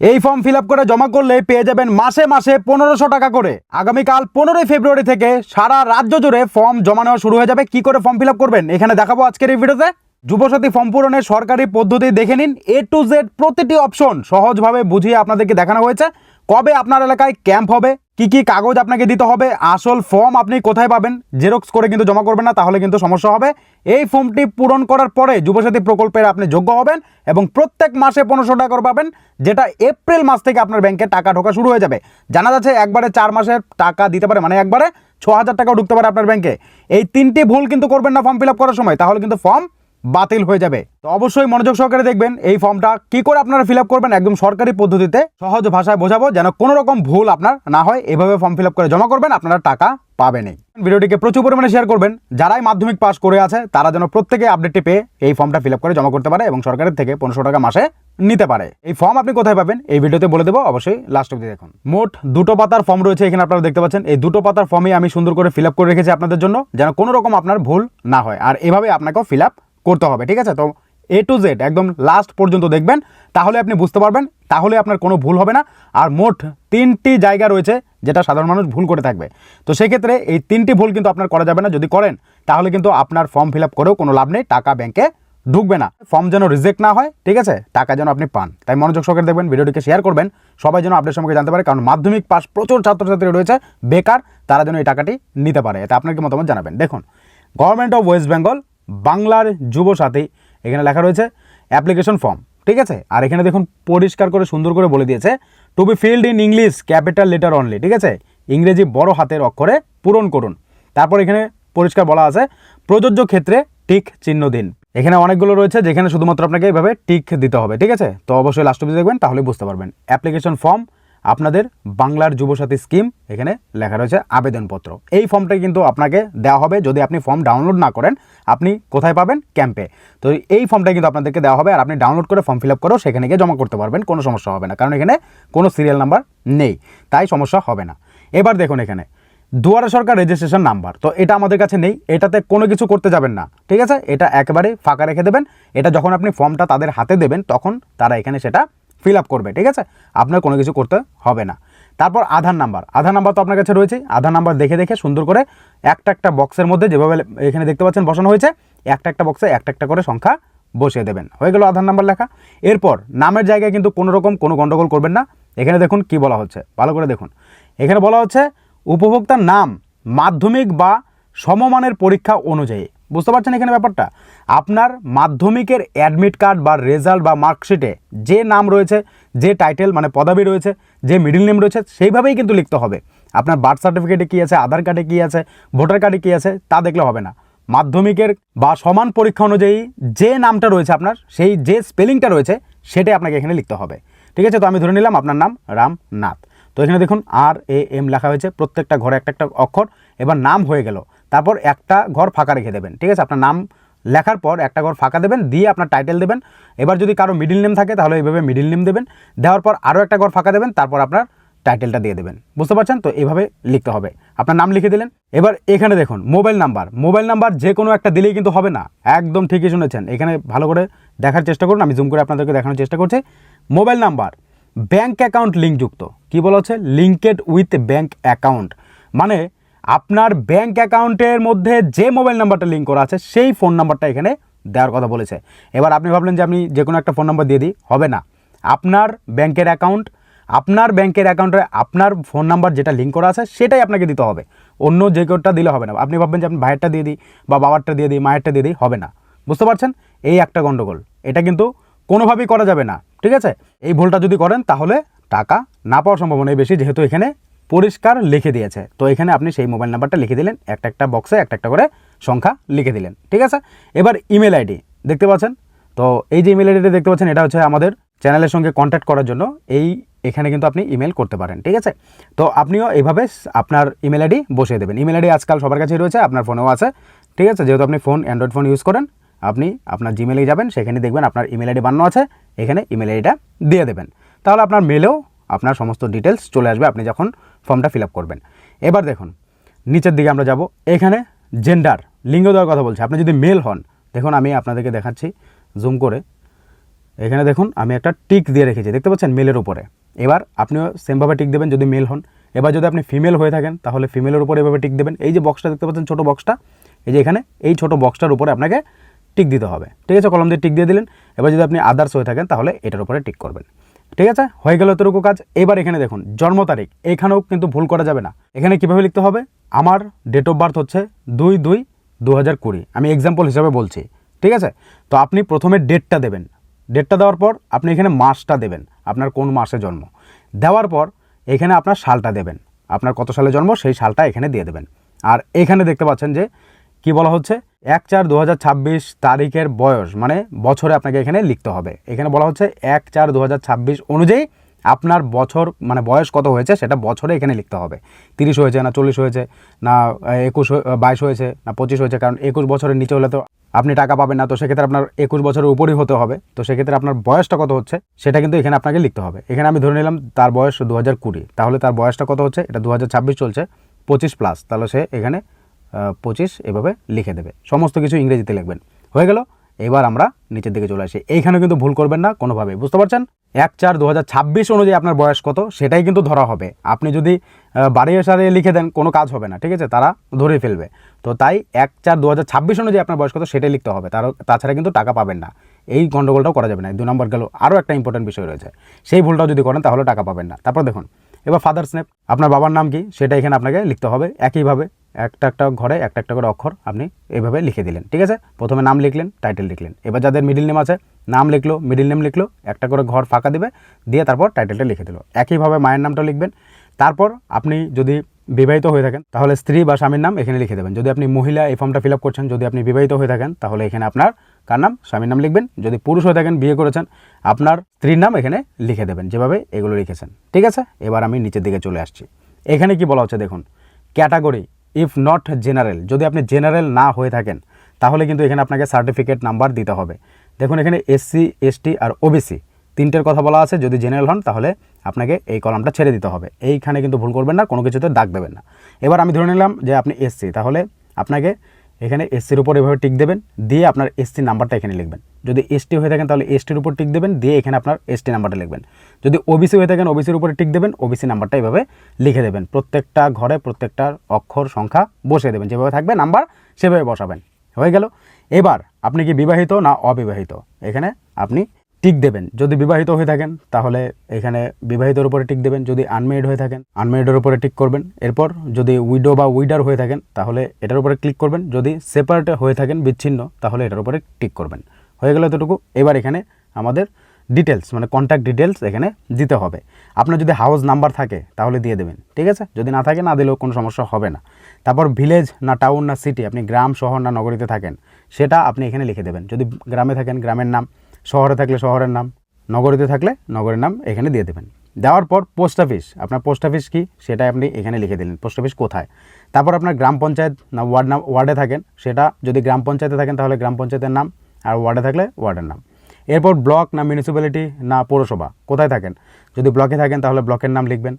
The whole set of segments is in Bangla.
এই ফর্ম ফিল করে জমা করলে পেয়ে যাবেন মাসে মাসে পনেরোশো টাকা করে। আগামীকাল পনেরোই ফেব্রুয়ারি থেকে সারা রাজ্য জুড়ে ফর্ম জমা নেওয়া শুরু হয়ে যাবে। কি করে ফর্ম ফিল করবেন? এখানে দেখাবো আজকের এই ভিডিওতে যুবসাথী ফর্ম পূরণের সরকারি পদ্ধতি দেখে নিন। এ টু জেড প্রতিটি অপশন সহজভাবে বুঝিয়ে আপনাদেরকে দেখানো হয়েছে। কবে আপনার এলাকায় ক্যাম্প হবে? কি কি কাগজ আপনাকে দিতে হবে? আসল ফর্ম আপনি কোথায় পাবেন? জেরক্স করে কিন্তু জমা করবেন না, তাহলে কিন্তু সমস্যা হবে। এই ফর্মটি পূরণ করার পরে যুবসাথী প্রকল্পের আপনি যোগ্য হবেন এবং প্রত্যেক মাসে পনেরোশো টাকা করে পাবেন, যেটা এপ্রিল মাস থেকে আপনার ব্যাংকে টাকা ঢোকা শুরু হয়ে যাবে। জানা যাচ্ছে একবারে চার মাসের টাকা দিতে পারে মানে একবারে ছ হাজার টাকাও ঢুকতে পারে আপনার ব্যাংকে এই তিনটি ভুল কিন্তু করবেন না ফর্ম ফিল করার সময়, তাহলে কিন্তু ফর্ম বাতিল হয়ে যাবে। তো অবশ্যই মনোযোগ সহকারে দেখবেন এই ফর্মটা। কি করে আপনারা ফিল করবেন একদম সরকারি পদ্ধতিতে, সহজ ভাষায় বোঝাবো, যেন কোনো রকম ভুল আপনার না হয়। এভাবে ফর্ম ফিল করে জমা করবেন, আপনারা টাকা পাবেনই। ভিডিওটিকে প্রচুর পরিমাণে শেয়ার করবেন। যারাই মাধ্যমিক পাস করে আছে, তারা যেন প্রত্যেকে আপডেটটি পেয়ে এই ফর্মটা ফিল করে জমা করতে পারে এবং সরকারের থেকে পনেরোশো টাকা মাসে নিতে পারে। এই ফর্ম আপনি কোথায় পাবেন, এই ভিডিওতে বলে দেবো। অবশ্যই লাস্ট অব্দি দেখুন। মোট দুটো পাতার ফর্ম রয়েছে এখানে আপনারা দেখতে পাচ্ছেন। এই দুটো পাতার ফর্মই আমি সুন্দর করে ফিল করে রেখেছি আপনাদের জন্য, যেন কোনো রকম আপনার ভুল না হয়। আর এভাবে আপনাকেও ফিল করতে হবে, ঠিক আছে? তো এ টু জেড একদম লাস্ট পর্যন্ত দেখবেন, তাহলে আপনি বুঝতে পারবেন, তাহলে আপনার কোনো ভুল হবে না। আর মোট তিনটি জায়গা রয়েছে যেটা সাধারণ মানুষ ভুল করে থাকবে। তো সেক্ষেত্রে এই তিনটি ভুল কিন্তু আপনার করা যাবে না। যদি করেন, তাহলে কিন্তু আপনার ফর্ম ফিল আপ করেও কোনো লাভ নেই, টাকা ব্যাংকে ঢুকবে না। ফর্ম যেন রিজেক্ট না হয়, ঠিক আছে? টাকা যেন আপনি পান। তাই মনোযোগ সহকারে দেখবেন, ভিডিওটিকে শেয়ার করবেন। সবাই যেন আপনার সম্পর্কে জানতে পারে, কারণ মাধ্যমিক পাস প্রচুর ছাত্রছাত্রী রয়েছে, বেকার, তারা যেন এই টাকাটি নিতে পারে। এতে আপনার কি মতামত জানাবেন? দেখুন গভর্নমেন্ট অফ ওয়েস্ট বেঙ্গল বাংলার যুব সাথী এখানে লেখা রয়েছে অ্যাপ্লিকেশন ফর্ম ঠিক আছে? আর এখানে দেখুন, পরিষ্কার করে, সুন্দর করে বলে দিয়েছে to be filled in English capital letter only ঠিক আছে? ইংরেজি বড় হাতের অক্ষরে পূরণ করুন। তারপর এখানে পরিষ্কার বলা আছে, প্রযোজ্য ক্ষেত্রে টিক চিহ্ন দিন এখানে অনেকগুলো রয়েছে, যেখানে শুধুমাত্র আপনাকে এইভাবে টিক দিতে হবে, ঠিক আছে? তো অবশ্যই লাস্ট অব্দি দেখবেন তাহলে বুঝতে পারবেন। অ্যাপ্লিকেশন ফর্ম আপনাদের বাংলার যুবসাথী স্কিম এখানে লেখা রয়েছে আবেদনপত্র। এই ফর্মটাই কিন্তু আপনাকে দেওয়া হবে যদি আপনি ফর্ম ডাউনলোড না করেন, আপনি কোথায় পাবেন? ক্যাম্পে। তো এই ফর্মটা কিন্তু আপনাদেরকে দেওয়া হবে আর আপনি ডাউনলোড করে ফর্ম ফিল আপ করেও সেখানে গিয়ে জমা করতে পারবেন, কোনো সমস্যা হবে না। কারণ এখানে কোনো সিরিয়াল নাম্বার নেই, তাই সমস্যা হবে না। এবার দেখুন এখানে, দুয়ারে সরকার রেজিস্ট্রেশন নাম্বার। তো এটা আমাদের কাছে নেই, এটাতে কোনো কিছু করতে যাবেন না, ঠিক আছে? এটা একেবারে ফাঁকা রেখে দেবেন, এটা যখন আপনি ফর্মটা তাদের হাতে দেবেন, তখন তারা এখানে সেটা ফিল আপ করবে, ঠিক আছে? আপনার কোনো কিছু করতে হবে না। তারপর আধার নাম্বার আধার নাম্বার তো আপনার কাছে রয়েছে আধার নাম্বার দেখে দেখে সুন্দর করে একটা একটা বক্সের মধ্যে যেভাবে এখানে দেখতে পাচ্ছেন বসানো হয়েছে, একটা একটা বক্সে একটা একটা করে সংখ্যা বসিয়ে দেবেন। হয়ে গেল আধার নাম্বার লেখা। এরপর নামের জায়গায় কিন্তু কোনো রকম কোনো গণ্ডগোল করবেন না। এখানে দেখুন কি বলা হচ্ছে। ভালো করে দেখুন। এখানে বলা হচ্ছে, উপভোক্তার নাম, মাধ্যমিক বা সমমানের পরীক্ষা অনুযায়ী। বুঝতে পারছেন এখানে ব্যাপারটা? আপনার মাধ্যমিকের অ্যাডমিট কার্ড বা রেজাল্ট বা মার্কশিটে যে নাম রয়েছে, যে টাইটেল মানে পদবি রয়েছে, যে মিডিল নেম রয়েছে, সেইভাবেই কিন্তু লিখতে হবে। আপনার বার্থ সার্টিফিকেটে কী আছে আধার কার্ডে কী আছে ভোটার কার্ডে কী আছে, তা দেখলে হবে না। মাধ্যমিকের বা সমান পরীক্ষা অনুযায়ী যে নামটা রয়েছে আপনার, সেই যে স্পেলিংটা রয়েছে, সেটাই আপনাকে এখানে লিখতে হবে। ঠিক আছে? তো আমি ধরে নিলাম আপনার নাম রামনাথ। তো এখানে দেখুন আর এ এম লেখা হয়েছে, প্রত্যেকটা ঘরে একটা একটা অক্ষর। এবার নাম হয়ে গেল। তারপর একটা ঘর ফাঁকা রেখে দেবেন, ঠিক আছে? আপনার নাম লেখার পর একটা ঘর ফাঁকা দেবেন, দিয়ে আপনার টাইটেল দেবেন। এবার যদি কারও মিডিল নেম থাকে, তাহলে এইভাবে মিডিল নেম দেবেন। দেওয়ার পর আরও একটা ঘর ফাঁকা দেবেন, তারপর আপনার টাইটেলটা দিয়ে দেবেন। বুঝতে পারছেন? তো এইভাবে লিখতে হবে। আপনার নাম লিখে দিলেন। এবার এখানে দেখুন মোবাইল নাম্বার মোবাইল নাম্বার যে কোনো একটা দিলেই কিন্তু হবে না। একদম ঠিকই শুনেছেন। এখানে ভালো করে দেখার চেষ্টা করুন। আমি জুম করে আপনাদেরকে দেখানোর চেষ্টা করছি। মোবাইল নাম্বার ব্যাঙ্ক অ্যাকাউন্ট লিঙ্কযুক্ত কী বলা হচ্ছে? লিঙ্কেড উইথ ব্যাঙ্ক অ্যাকাউন্ট মানে আপনার ব্যাঙ্ক অ্যাকাউন্টের মধ্যে যে মোবাইল নাম্বারটা লিঙ্ক করা আছে, সেই ফোন নাম্বারটা এখানে দেওয়ার কথা বলেছে। এবার আপনি ভাবলেন যে আপনি যে কোনো একটা ফোন নাম্বার দিয়ে দিই, হবে না। আপনার ব্যাংকের অ্যাকাউন্ট আপনার ব্যাংকের অ্যাকাউন্টে আপনার ফোন নাম্বার যেটা লিঙ্ক করা আছে, সেটাই আপনাকে দিতে হবে। অন্য যে কোডটা দিলে হবে না। আপনি ভাববেন যে আপনি ভাইয়েরটা দিয়ে দিই বা বাবারটা দিয়ে দিই, মায়েরটা দিয়ে দিই, হবে না। বুঝতে পারছেন? এই একটা গণ্ডগোল এটা কিন্তু কোনোভাবেই করা যাবে না। ঠিক আছে? এই ভুলটা যদি করেন, তাহলে টাকা না পাওয়ার সম্ভাবনাই বেশি, যেহেতু এখানে পরিষ্কার লিখে দিয়েছে। তো এখানে আপনি সেই মোবাইল নাম্বারটা লিখে দিলেন, একটা একটা বক্সে একটা একটা করে সংখ্যা লিখে দিলেন, ঠিক আছে? এবার ইমেল আইডি দেখতে পাচ্ছেন? তো এই যে ইমেল আইডিটা দেখতে পাচ্ছেন, এটা হচ্ছে আমাদের চ্যানেলের সঙ্গে কন্ট্যাক্ট করার জন্য। এই, এখানে কিন্তু আপনি ইমেল করতে পারেন, ঠিক আছে? তো আপনিও এইভাবে আপনার ইমেল আইডি বসিয়ে দেবেন। ইমেল আইডি আজকাল সবার কাছেই রয়েছে, আপনার ফোনেও আছে, ঠিক আছে? যেহেতু আপনি ফোন অ্যান্ড্রয়েড ফোন ইউজ করেন, আপনি আপনার জিমেলে যাবেন, সেখানে দেখবেন আপনার ইমেল আইডি বানানো আছে, এখানে ইমেল আইডিটা দিয়ে দেবেন। তাহলে আপনার মেলেও আপনার সমস্ত ডিটেলস চলে আসবে। আপনি যখন ফর্মটা ফিল আপ করবেন। এবার দেখুন, নিচের দিকে আমরা যাব। এখানে জেন্ডার লিঙ্গ দেওয়ার কথা বলছি। আপনি যদি মেল হন, দেখুন আমি আপনাদেরকে দেখাচ্ছি জুম করে। এখানে দেখুন, আমি একটা টিক দিয়ে রেখেছি। দেখতে পাচ্ছেন? মেলের উপরে। এবার আপনিও সেমভাবে টিক দেবেন যদি মেল হন। এবার যদি আপনি ফিমেল হয়ে থাকেন, তাহলে ফিমেলের উপরে এভাবে টিক দেবেন। এই যে বক্সটা দেখতে পাচ্ছেন? ছোটো বক্সটা এই যে এখানে, এই ছোটো বক্সটার উপরে আপনাকে টিক দিতে হবে। ঠিক আছে? কলম দিয়ে টিক দিয়ে দিলেন। এবার যদি আপনি আদার্স হয়ে থাকেন, তাহলে এটার উপরে টিক করবেন। ঠিক আছে? হয়ে গেল এতটুকু কাজ। এবার এখানে দেখুন, জন্ম তারিখ। এখানেও কিন্তু ভুল করা যাবে না। এখানে কীভাবে লিখতে হবে? আমার ডেট অফ বার্থ হচ্ছে দুই দুই দু হাজার কুড়ি। আমি এক্সাম্পল হিসাবে বলছি, ঠিক আছে? তো আপনি প্রথমে ডেটটা দেবেন। ডেটটা দেওয়ার পর আপনি এখানে মাসটা দেবেন, আপনার কোন মাসে জন্ম। দেওয়ার পর এখানে আপনার সালটা দেবেন। আপনার কত সালে জন্ম? সেই সালটা এখানে দিয়ে দেবেন। আর এখানে দেখতে পাচ্ছেন যে কি বলা হচ্ছে? এক চার দু তারিখের বয়স মানে বছরে আপনাকে এখানে লিখতে হবে। এখানে বলা হচ্ছে এক চার দু অনুযায়ী আপনার বছর মানে বয়স কত হয়েছে সেটা বছরে এখানে লিখতে হবে। তিরিশ হয়েছে না চল্লিশ হয়েছে না একুশ বাইশ হয়েছে না পঁচিশ হয়েছে, কারণ একুশ বছরের নিচে হলে তো আপনি টাকা পাবেন না, তো সেক্ষেত্রে আপনার একুশ বছরের উপরই হতে হবে। তো সেক্ষেত্রে আপনার বয়সটা কত হচ্ছে সেটা কিন্তু এখানে আপনাকে লিখতে হবে। এখানে আমি ধরে নিলাম তার বয়স দু তাহলে তার বয়সটা কত হচ্ছে? এটা দু হাজার ছাব্বিশ চলছে, পঁচিশ প্লাস, তাহলে সে এখানে পঁচিশ, এভাবে লিখে দেবে। সমস্ত কিছু ইংরেজিতে লিখবেন। হয়ে গেল, এবার আমরা নিচের দিকে চলে আসি। এইখানে কিন্তু ভুল করবেন না কোনোভাবে বুঝতে পারছেন? এক চার দু অনুযায়ী আপনার বয়স কত, সেটাই কিন্তু ধরা হবে। আপনি যদি বাড়িয়ে সারিয়ে লিখে দেন, কোনো কাজ হবে না, ঠিক আছে? তারা ধরে ফেলবে। তো তাই এক চার দু অনুযায়ী আপনার বয়স কত, সেটাই লিখতে হবে। তার, তাছাড়া কিন্তু টাকা পাবেন না। এই গণ্ডগোলটাও করা যাবে না। দু নম্বর গেল, আরও একটা ইম্পর্টেন্ট বিষয় রয়েছে। সেই ভুলটাও যদি করেন, তাহলে টাকা পাবেন না। তারপর দেখুন, এবার ফাদার্স নেম আপনার বাবার নাম কি? সেটা এখানে আপনাকে লিখতে হবে। একইভাবে একটা একটা ঘরে, একটা একটা করে অক্ষর আপনি এইভাবে লিখে দিলেন, ঠিক আছে? প্রথমে নাম লিখলেন টাইটেল লিখলেন। এবার যাদের মিডিল নেম আছে, নাম লিখলো মিডিল নেম লিখলো, একটা করে ঘর ফাঁকা দিবে, দিয়ে তারপর টাইটেলটা লিখে দিল। একইভাবে মায়ের নামটা লিখবেন। তারপর আপনি যদি বিবাহিত হয়ে থাকেন, তাহলে স্ত্রী বা স্বামীর নাম এখানে লিখে দেবেন। যদি আপনি মহিলা এই ফর্মটা ফিল আপ করছেন, যদি আপনি বিবাহিত হয়ে থাকেন, তাহলে এখানে আপনার কার নাম? স্বামীর নাম লিখবেন। যদি পুরুষ হয়ে থাকেন, বিয়ে করেছেন, আপনার স্ত্রীর নাম এখানে লিখে দেবেন, যেভাবে এগুলো লিখেছেন, ঠিক আছে? এবার আমি নিচের দিকে চলে আসছি। এখানে কি বলা হচ্ছে দেখুন, ক্যাটাগরি ইফ নট জেনারেল, যদি আপনি জেনারেল না হয়ে থাকেন, তাহলে কিন্তু এখানে আপনাকে সার্টিফিকেট নাম্বার দিতে হবে। দেখুন, এখানে এসসি এসটি আর ওবিসি তিনটের কথা বলা আছে, যদি জেনারেল হন, তাহলে আপনাকে এই কলামটা ছেড়ে দিতে হবে। এইখানে কিন্তু ভুল করবেন না, কোনো কিছুতে দাগ দেবেন না। এবার আমি ধরে নিলাম যে আপনি এসসি তাহলে আপনাকে এখানে এসসির উপর এভাবে টিক দেবেন, দিয়ে আপনার এসসি নাম্বারটা এখানে লিখবেন। যদি এসটি হয়ে থাকেন তাহলে এসটির উপর টিক দেবেন, দিয়ে এখানে আপনার এসটি নাম্বারটা লিখবেন। যদি ওবিসি হয়ে থাকেন ওবিসির উপরে টিক দেবেন ওবিসি নাম্বারটা এভাবে লিখে দেবেন। প্রত্যেকটা ঘরে প্রত্যেকটা অক্ষর সংখ্যা বসিয়ে দেবেন। যেভাবে থাকবে নাম্বার সেভাবে বসাবেন। হয়ে গেল। এবার আপনি কি বিবাহিত না অবিবাহিত? এখানে আপনি টিক দেবেন। যদি বিবাহিত হয়ে থাকেন, তাহলে এখানে বিবাহিতর উপরে টিক দেবেন। যদি আনমেরিড হয়ে থাকেন আনমেরিডের উপরে টিক করবেন। এরপর যদি উইডো বা উইডার হয়ে থাকেন, তাহলে এটার উপরে ক্লিক করবেন। যদি সেপারেট হয়ে থাকেন, বিচ্ছিন্ন, তাহলে এটার উপরে টিক করবেন। হয়ে গেল এতটুকু। এবার এখানে আমাদের ডিটেলস মানে কন্ট্যাক্ট ডিটেলস এখানে দিতে হবে। আপনার যদি হাউস নাম্বার থাকে, তাহলে দিয়ে দেবেন, ঠিক আছে? যদি না থাকে, না দিলেও কোনো সমস্যা হবে না। তারপর ভিলেজ না টাউন না সিটি আপনি গ্রাম, শহর, না নগরীতে থাকেন, সেটা আপনি এখানে লিখে দেবেন। যদি গ্রামে থাকেন, গ্রামের নাম, শহরে থাকলে শহরের নাম, নগরীতে থাকলে নগরের নাম এখানে দিয়ে দেবেন। দেওয়ার পর পোস্ট অফিস আপনার পোস্ট অফিস কী? সেটা আপনি এখানে লিখে দিলেন পোস্ট অফিস কোথায়? তারপর আপনার গ্রাম পঞ্চায়েত, না ওয়ার্ড ওয়ার্ডে থাকেন, সেটা যদি গ্রাম পঞ্চায়েতে থাকেন, তাহলে গ্রাম পঞ্চায়েতের নাম আর ওয়ার্ডে থাকলে ওয়ার্ডের নাম। এরপর ব্লক না মিউনিসিপ্যালিটি না পৌরসভা, কোথায় থাকেন? যদি ব্লকে থাকেন তাহলে ব্লকের নাম লিখবেন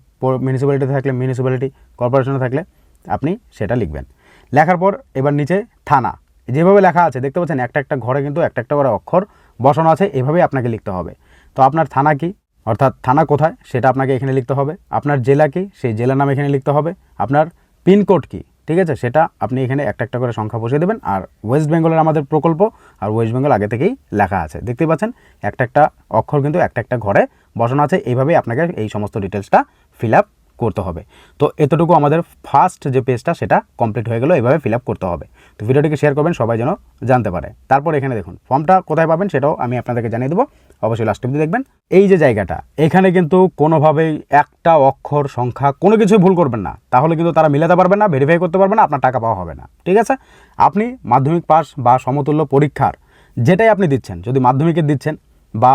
মিউনিসিপ্যালিটিতে থাকলে মিউনিসিপ্যালিটি কর্পোরেশনে থাকলে আপনি সেটা লিখবেন। লেখার পর এবার নিচে থানা। যেভাবে লেখা আছে, দেখতে পাচ্ছেন একটা একটা ঘরে কিন্তু একটা একটা করে অক্ষর বসানো আছে, এভাবেই আপনাকে লিখতে হবে। তো আপনার থানা কি? অর্থাৎ থানা কোথায়? সেটা আপনাকে এখানে লিখতে হবে। আপনার জেলা কি? সেই জেলার নাম এখানে লিখতে হবে। আপনার পিনকোড কি? ঠিক আছে? সেটা আপনি এখানে একটা একটা করে সংখ্যা বসিয়ে দেবেন। আর ওয়েস্ট বেঙ্গলের আমাদের প্রকল্প, আর ওয়েস্ট বেঙ্গল আগে থেকেই লেখা আছে। দেখতেই পাচ্ছেন? একটা একটা অক্ষর কিন্তু একটা একটা ঘরে বসানো আছে। এইভাবেই আপনাকে এই সমস্ত ডিটেলসটা ফিল আপ করতে হবে। তো এতটুকু আমাদের ফার্স্ট যে পেজটা সেটা কমপ্লিট হয়ে গেলো। এইভাবে ফিল আপ করতে হবে। তো ভিডিওটিকে শেয়ার করবেন, সবাই যেন জানতে পারে। তারপর এখানে দেখুন ফর্মটা কোথায় পাবেন সেটাও আমি আপনাদেরকে জানিয়ে দেবো। অবশ্যই লাস্ট অব্দি দেখবেন। এই যে জায়গাটা, এখানে কিন্তু কোনোভাবেই একটা অক্ষর সংখ্যা কোনো কিছুই ভুল করবেন না। তাহলে কিন্তু তারা মিলাতে পারবে না ভেরিফাই করতে পারবে না, আপনার টাকা পাওয়া হবে না। ঠিক আছে? আপনি মাধ্যমিক পাস বা সমতুল্য পরীক্ষার যেটাই আপনি দিচ্ছেন, যদি মাধ্যমিকের দিচ্ছেন বা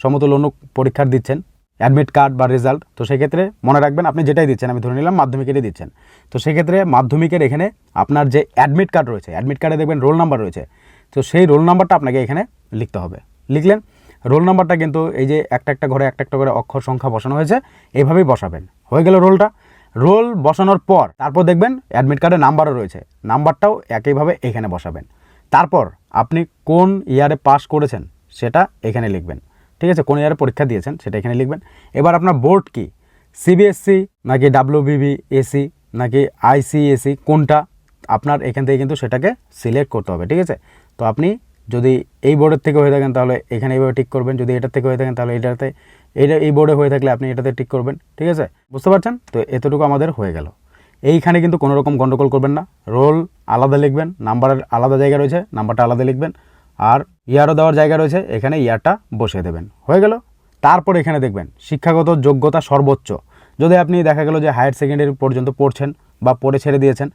সমতুল্য অন্য পরীক্ষার দিচ্ছেন অ্যাডমিট কার্ড বা রেজাল্ট তো সেক্ষেত্রে মনে রাখবেন আপনি যেটাই দিচ্ছেন, আমি ধরে নিলাম মাধ্যমিকেরই দিচ্ছেন। তো সেক্ষেত্রে মাধ্যমিকের এখানে আপনার যে অ্যাডমিট কার্ড রয়েছে অ্যাডমিট কার্ডে দেখবেন রোল নাম্বার রয়েছে। তো সেই রোল নাম্বারটা আপনাকে এখানে লিখতে হবে। লিখলেন রোল নাম্বারটা কিন্তু এই যে একটা একটা ঘরে একটা একটা করে অক্ষর সংখ্যা বসানো হয়েছে এইভাবেই বসাবেন। হয়ে গেল রোলটা। রোল বসানোর পর তারপর দেখবেন অ্যাডমিট কার্ডে নাম্বারও রয়েছে। নাম্বারটাও একইভাবে এখানে বসাবেন। তারপর আপনি কোন ইয়ারে পাস করেছেন সেটা এখানে লিখবেন। ঠিক আছে? কোন ইয়ারে পরীক্ষা দিয়েছেন সেটা এখানে লিখবেন। এবার আপনার বোর্ড কি? সিবিএসসি নাকি ডাব্লিউবিবি এসি নাকি আইসিএসি কোনটা? আপনার এখান থেকে কিন্তু সেটাকে সিলেক্ট করতে হবে। ঠিক আছে? তো আপনি যদি এই বোর্ডের থেকে হয়ে থাকেন, তাহলে এখানে এইভাবে টিক করবেন। যদি এটার থেকে হয়ে থাকেন, তাহলে এটাতে এইটা এই বোর্ডে হয়ে থাকলে আপনি এটাতে টিক করবেন, ঠিক আছে? বুঝতে পারছেন? তো এতটুকু আমাদের হয়ে গেল। এইখানে কিন্তু কোনো রকম গন্ডগোল করবেন না। রোল আলাদা লিখবেন নাম্বারের আলাদা জায়গা রয়েছে নাম্বারটা আলাদা লিখবেন, আর ইয়ারও দেওয়ার জায়গা রয়েছে, এখানে ইয়ারটা বসিয়ে দেবেন। হয়ে গেল? তারপর এখানে দেখবেন, শিক্ষাগত যোগ্যতা সর্বোচ্চ। যদি আপনি দেখা গেল যে হায়ার সেকেন্ডারি পর্যন্ত পড়ছেন বা পড়ে ছেড়ে দিয়েছেন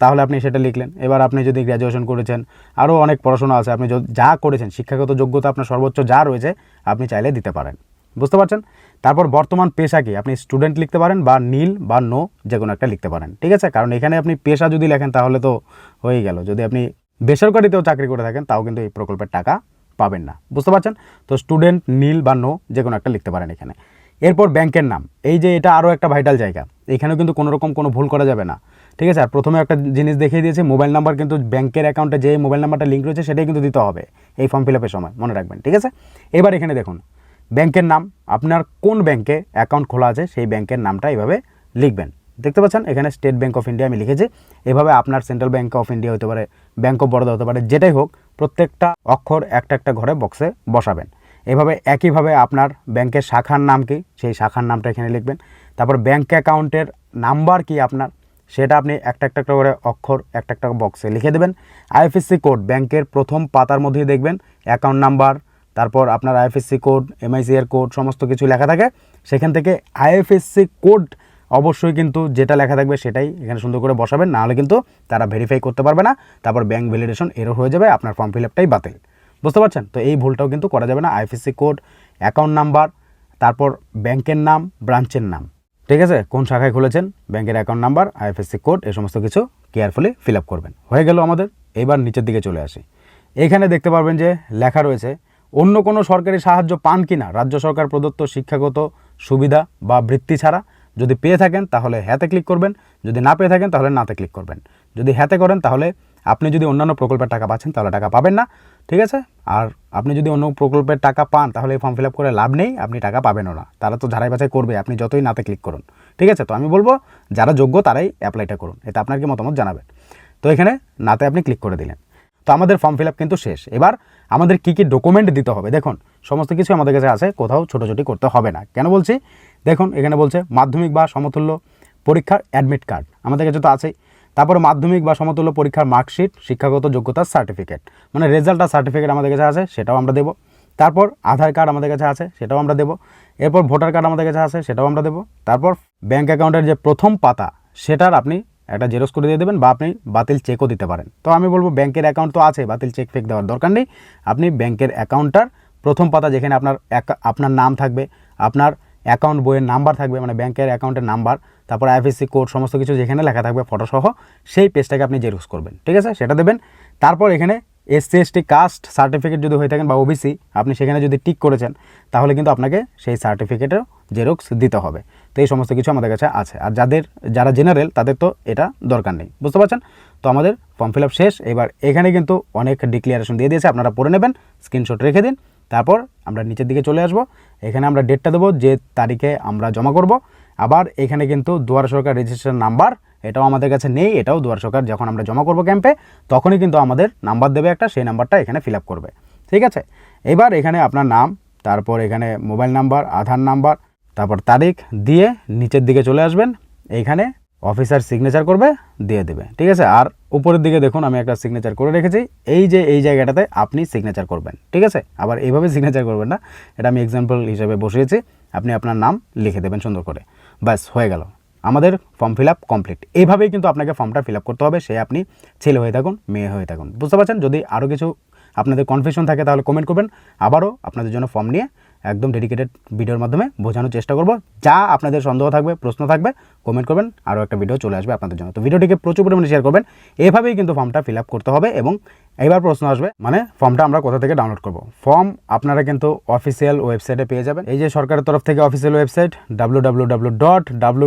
তাহলে আপনি সেটা লিখলেন। এবার আপনি যদি গ্র্যাজুয়েশন করেছেন আরও অনেক পড়াশোনা আছে, আপনি যা করেছেন, শিক্ষাগত যোগ্যতা আপনার সর্বোচ্চ যা রয়েছে, আপনি চাইলে দিতে পারেন। বুঝতে পারছেন? তারপর বর্তমান পেশা কি? আপনি স্টুডেন্ট লিখতে পারেন বা নীল বা নো যে কোনো একটা লিখতে পারেন। ঠিক আছে? কারণ এখানে আপনি পেশা যদি লেখেন, তাহলে তো হয়ে গেল। যদি আপনি বেসরকারিতেও চাকরি করে থাকেন, তাও কিন্তু এই প্রকল্পের টাকা পাবেন না। বুঝতে পারছেন? তো স্টুডেন্ট নীল বা নো যে কোনো একটা লিখতে পারেন এখানে। এরপর ব্যাংকের নাম। এই যে এটা আরও একটা ভাইটাল জায়গা। এখানেও কিন্তু কোনো রকম কোনো ভুল করা যাবে না। ঠিক আছে? আর প্রথমে একটা জিনিস দেখিয়ে দিয়েছে, মোবাইল নাম্বার কিন্তু ব্যাংকের অ্যাকাউন্টে যে মোবাইল নাম্বারটা লিঙ্ক রয়েছে সেটাই কিন্তু দিতে হবে এই ফর্ম ফিল আপের সময়, মনে রাখবেন, ঠিক আছে? এবার এখানে দেখুন, ব্যাংকের নাম, আপনার কোন ব্যাংকে অ্যাকাউন্ট খোলা আছে সেই ব্যাংকের নামটা এভাবে লিখবেন, দেখতে পাচ্ছেন? এখানে স্টেট ব্যাংক অফ ইন্ডিয়া আমি লিখেছি, এভাবে আপনার সেন্ট্রাল ব্যাংক অফ ইন্ডিয়া হতে পারে ব্যাঙ্ক অফ বরোদা হতে পারে, যেটাই হোক, প্রত্যেকটা অক্ষর একটা একটা ঘরে বক্সে বসাবেন। এভাবে একইভাবে আপনার ব্যাংকের শাখার নাম কি, সেই শাখার নামটা এখানে লিখবেন। তারপর ব্যাংক অ্যাকাউন্টের নাম্বার কি আপনার সেটা আপনি একটা একটা করে অক্ষর, একটা একটা বক্সে লিখে দেবেন। আইএফএসসি কোড ব্যাংকের প্রথম পাতার মধ্যেই দেখবেন অ্যাকাউন্ট নাম্বার তারপর আপনার আইএফএসসি কোড এমআইসি এর কোড সমস্ত কিছু লেখা থাকে। সেখান থেকে আইএফএসসি কোড অবশ্যই কিন্তু যেটা লেখা থাকবে সেটাই এখানে সুন্দর করে বসাবেন। নাহলে কিন্তু তারা ভেরিফাই করতে পারবে না। তারপর ব্যাংক ভ্যালিডেশন এরও হয়ে যাবে, আপনার ফর্ম ফিল আপটাই বাতিল। বুঝতে পারছেন? তো এই ভুলটাও কিন্তু করা যাবে না। আইএফএসসি কোড অ্যাকাউন্ট নাম্বার তারপর ব্যাংকের নাম ব্রাঞ্চের নাম। ঠিক আছে? কোন শাখায় খুলেছেন? ব্যাংকের অ্যাকাউন্ট নাম্বার আইএফএসসি কোড এই সমস্ত কিছু কেয়ারফুলি ফিল আপ করবেন। হয়ে গেল আমাদের। এবার নিচের দিকে চলে আসি। এখানে দেখতে পারবেন যে লেখা রয়েছে, অন্য কোনো সরকারি সাহায্য পান কিনা রাজ্য সরকার প্রদত্ত শিক্ষাগত সুবিধা বা বৃত্তি ছাড়া যদি পেয়ে থাকেন, তাহলে হ্যাতে ক্লিক করবেন। যদি না পেয়ে থাকেন, তাহলে নাতে ক্লিক করবেন। যদি হ্যাতে করেন, তাহলে আপনি যদি অন্যান্য প্রকল্পের টাকা পাচ্ছেন, তাহলে টাকা পাবেন না, ঠিক আছে? আর আপনি যদি অন্য প্রকল্পের টাকা পান, তাহলে এই ফর্ম ফিল আপ করে লাভ নেই, আপনি টাকা পাবেনও না। তারা তো ঝাড়াই বাছাই করবে, আপনি যতই নাতে ক্লিক করুন, ঠিক আছে? তো আমি বলব, যারা যোগ্য তারাই অ্যাপ্লাইটা করুন এতে আপনার কি মতামত জানাবেন? তো এখানে নাতে আপনি ক্লিক করে দিলেন। তো আমাদের ফর্ম ফিল আপ কিন্তু শেষ। এবার আমাদের কী কী ডকুমেন্ট দিতে হবে? দেখুন, সমস্ত কিছু আমাদের কাছে আছে, কোথাও ছোটোছুটি করতে হবে না। কেন বলছি? দেখুন, এখানে বলছে মাধ্যমিক বা সমতুল্য পরীক্ষার অ্যাডমিট কার্ড আমাদের কাছে তো আছেই। তারপরে মাধ্যমিক বা সমতুল্য পরীক্ষার মার্কশিট, শিক্ষাগত যোগ্যতার সার্টিফিকেট। মানে রেজাল্ট আর সার্টিফিকেট আমাদের কাছে আছে, সেটাও আমরা দেবো। তারপর আধার কার্ড আমাদের কাছে আছে, সেটাও আমরা দেবো। এরপর ভোটার কার্ড আমাদের কাছে আছে, সেটাও আমরা দেবো। তারপর ব্যাঙ্ক অ্যাকাউন্টের যে প্রথম পাতা, সেটার আপনি একটা জেরক্স করে দিয়ে দেবেন বা আপনি বাতিল চেকও দিতে পারেন। তো আমি বলব ব্যাংকের অ্যাকাউন্ট তো আছে, বাতিল চেক ফেক দেওয়ার দরকার নেই। আপনি ব্যাংকের অ্যাকাউন্টটার প্রথম পাতা যেখানে আপনার আপনার নাম থাকবে, আপনার অ্যাকাউন্ট বইয়ের নাম্বার থাকবে মানে ব্যাংকের অ্যাকাউন্টের নাম্বার তারপর আইএফএসসি কোড সমস্ত কিছু যেখানে লেখা থাকবে ফটো সহ সেই পেজটাকে আপনি জেরক্স করবেন, ঠিক আছে? সেটা দেবেন। তারপর এখানে এসসি এসটি কাস্ট সার্টিফিকেট যদি হয়ে থাকেন বা ওবিসি আপনি সেখানে যদি টিক করেছেন, তাহলে কিন্তু আপনাকে সেই সার্টিফিকেটের জেরক্স দিতে হবে। তো এই সমস্ত কিছু আমাদের কাছে আছে। আর যাদের, যারা জেনারেল তাদের তো এটা দরকার নেই, বুঝতে পারছেন? তো আমাদের ফর্ম ফিল শেষ। এবার এখানে কিন্তু অনেক ডিক্লিয়ারেশন দিয়ে দিয়েছে, আপনারা পড়ে নেবেন স্ক্রিনশট রেখে দিন। তারপর আমরা নিচের দিকে চলে আসব। এখানে আমরা ডেটটা দেবো, যে তারিখে আমরা জমা করব। আবার এখানে কিন্তু দুয়ার সরকার রেজিস্ট্রেশন নাম্বার এটাও আমাদের কাছে নেই, এটাও দুয়ার সরকার যখন আমরা জমা করব ক্যাম্পে তখনই কিন্তু আমাদের নাম্বার দেবে একটা, সেই নাম্বারটা এখানে ফিল করবে। ঠিক আছে? এবার এখানে আপনার নাম, তারপর এখানে মোবাইল নাম্বার আধার নাম্বার তারপর তারিখ দিয়ে নিচের দিকে চলে আসবেন। এইখানে অফিসার সিগনেচার করবে, দিয়ে দেবে। ঠিক আছে? আর উপরের দিকে দেখুন, আমি একটা সিগনেচার করে রেখেছি। এই যে, এই জায়গাটাতে আপনি সিগনেচার করবেন। ঠিক আছে? আবার এইভাবে সিগনেচার করবেন না। এটা আমি এক্সাম্পল হিসেবে বসিয়েছি। আপনি আপনার নাম লিখে দেবেন সুন্দর করে। ব্যাস, হয়ে গেল। আমাদের ফর্ম ফিল আপ কমপ্লিট এইভাবেই কিন্তু আপনাকে ফর্মটা ফিল আপ করতে হবে। সে আপনি ছেলে হয়ে থাকুন, মেয়ে হয়ে থাকুন। বুঝতে পারছেন? যদি আরও কিছু আপনাদের কনফিউশন থাকে, তাহলে কমেন্ট করবেন। আবারও আপনাদের জন্য ফর্ম নিয়ে একদম ডেডিকেটেড ভিডিওর মাধ্যমে বোঝানোর চেষ্টা করব। যা আপনাদের সন্দেহ থাকবে, প্রশ্ন থাকবে কমেন্ট করবেন আরও একটা ভিডিও চলে আসবে আপনাদের জন্য। তো ভিডিওটিকে প্রচুর পরিমাণে শেয়ার করবেন। এভাবেই কিন্তু ফর্মটা ফিল আপ করতে হবে এবং এবার প্রশ্ন আসবে মানে ফর্মটা আমরা কোথা থেকে ডাউনলোড করব? ফর্ম আপনারা কিন্তু অফিসিয়াল ওয়েবসাইটে পেয়ে যাবেন। এই যে সরকারের তরফ থেকে official website W W dot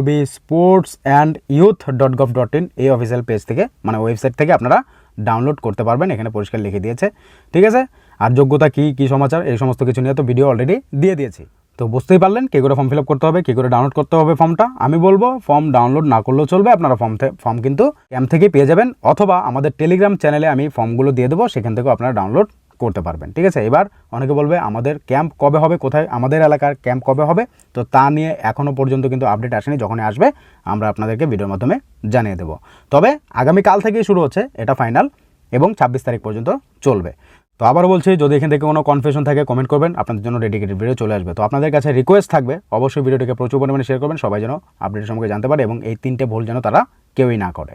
B sports and youth dot gov dot in এই অফিসিয়াল পেজ থেকে মানে ওয়েবসাইট থেকে আপনারা ডাউনলোড করতে পারবেন। এখানে পরিষ্কার লিখে দিয়েছে। ঠিক আছে? আর যোগ্যতা কী কী সমাচার, এই সমস্ত কিছু নিয়ে তো ভিডিও অলরেডি দিয়ে দিয়েছি। তো বুঝতেই পারলেন কী করে ফর্ম ফিল আপ করতে হবে, কী করে ডাউনলোড করতে হবে ফর্মটা আমি বলব ফর্ম ডাউনলোড না করলেও চলবে, আপনারা ফর্ম ফর্ম কিন্তু ক্যাম্প থেকেই পেয়ে যাবেন, অথবা আমাদের টেলিগ্রাম চ্যানেলে আমি ফর্মগুলো দিয়ে দেবো, সেখান থেকেও আপনারা ডাউনলোড করতে পারবেন, ঠিক আছে? এবার অনেকে বলবে, আমাদের ক্যাম্প কবে হবে? কোথায়? আমাদের এলাকার ক্যাম্প কবে হবে? তো তা নিয়ে এখনও পর্যন্ত কিন্তু আপডেট আসেনি, যখনই আসবে, আমরা আপনাদেরকে ভিডিওর মাধ্যমে জানিয়ে দেবো। তবে আগামীকাল থেকেই শুরু হচ্ছে, এটা ফাইনাল এবং ছাব্বিশ তারিখ পর্যন্ত চলবে। তো আবার বলছি, যদি এখান থেকে কোনো কনফিউশন থাকে কমেন্ট করবেন। আপনাদের জন্য ডেডিকেটেড ভিডিও চলে আসবে। তো আপনাদের কাছে রিকোয়েস্ট থাকবে, অবশ্যই ভিডিওটিকে প্রচুর পরিমাণে শেয়ার করবেন, সবাই যেন আপডেটের সম্পর্কে জানতে পারে এবং এই তিনটে ভুল যেন তারা কেউই না করে।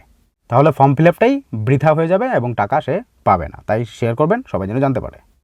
তাহলে ফর্ম ফিল আপটাই বৃথা হয়ে যাবে এবং টাকা সে পাবে না। তাই শেয়ার করবেন, সবাই যেন জানতে পারে।